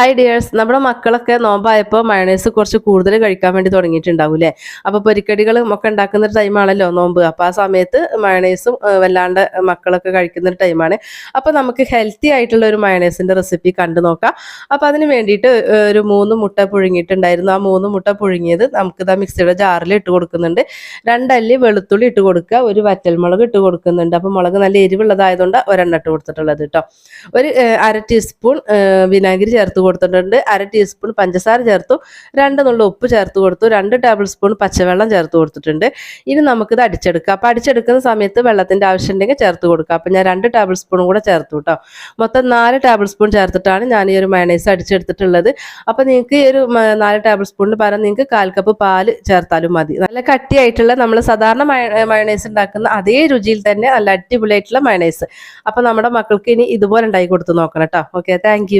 Hi dears നമ്മുടെ മക്കളൊക്കെ നോമ്പായപ്പോൾ mayonnaise കുറച്ച് കൂടുതൽ കഴിക്കാൻ വേണ്ടി തുടങ്ങിയിട്ടുണ്ടാവും അല്ലേ അപ്പോൾ പൊരിക്കടികളും ഒക്കെ ഉണ്ടാക്കുന്ന ഒരു ടൈമാണല്ലോ നോമ്പ്. അപ്പോൾ ആ സമയത്ത് മയണൈസും വല്ലാണ്ട് മക്കളൊക്കെ കഴിക്കുന്ന ഒരു ടൈമാണ് അപ്പോൾ നമുക്ക് ഹെൽത്തി ആയിട്ടുള്ള ഒരു മയണൈസിന്റെ റെസിപ്പി കണ്ടു നോക്കാം. അപ്പോൾ അതിന് വേണ്ടിയിട്ട് ഒരു മൂന്ന് മുട്ട പുഴുങ്ങിയിട്ടുണ്ടായിരുന്നു. ആ മൂന്ന് മുട്ട പുഴുങ്ങിയത് നമുക്കിതാ മിക്സിയുടെ ജാറിൽ ഇട്ട് കൊടുക്കുന്നുണ്ട്. രണ്ടല്ലി വെളുത്തുള്ളി ഇട്ട് കൊടുക്കുക. ഒരു വറ്റൽമുളക് ഇട്ട് കൊടുക്കുന്നുണ്ട്. അപ്പോൾ മുളക് നല്ല എരിവുള്ളതായതുകൊണ്ട് ഒരെണ്ണം ഇട്ട് കൊടുത്തിട്ടുള്ളത് കേട്ടോ. ഒരു അര ടീസ്പൂൺ വിനാഗിരി ചേർത്ത് കൊടുത്തിട്ടുണ്ട്. അര ടീസ്പൂൺ പഞ്ചസാര ചേർത്തു. രണ്ട് നുള്ള ഉപ്പ് ചേർത്ത് കൊടുത്തു. രണ്ട് ടേബിൾ സ്പൂൺ പച്ചവെള്ളം ചേർത്ത് കൊടുത്തിട്ടുണ്ട്. ഇനി നമുക്കിത് അടിച്ചെടുക്കാം. അപ്പോൾ അടിച്ചെടുക്കുന്ന സമയത്ത് വെള്ളത്തിന്റെ ആവശ്യം ഉണ്ടെങ്കിൽ ചേർത്ത് കൊടുക്കുക അപ്പോൾ ഞാൻ രണ്ട് ടേബിൾ സ്പൂൺ കൂടെ ചേർത്തു കേട്ടോ മൊത്തം നാല് ടേബിൾ സ്പൂൺ ചേർത്തിട്ടാണ് ഞാൻ ഈ ഒരു മയണൈസ് അടിച്ചെടുത്തിട്ടുള്ളത്. അപ്പോൾ നിങ്ങൾക്ക് ഈ ഒരു നാല് ടേബിൾ സ്പൂണിന് പകരം നിങ്ങൾക്ക് കാൽ കപ്പ് പാൽ ചേർത്താലും മതി. നല്ല കട്ടിയായിട്ടുള്ള നമ്മൾ സാധാരണ മയ- മയണൈസ് ഉണ്ടാക്കുന്ന അതേ രുചിയിൽ തന്നെ നല്ല അടിപൊളിയായിട്ടുള്ള മയണൈസ് അപ്പോൾ നമ്മുടെ മക്കൾക്ക് ഇനി ഇതുപോലെ ഉണ്ടാക്കി കൊടുത്ത് നോക്കണം കേട്ടോ ഓക്കെ താങ്ക്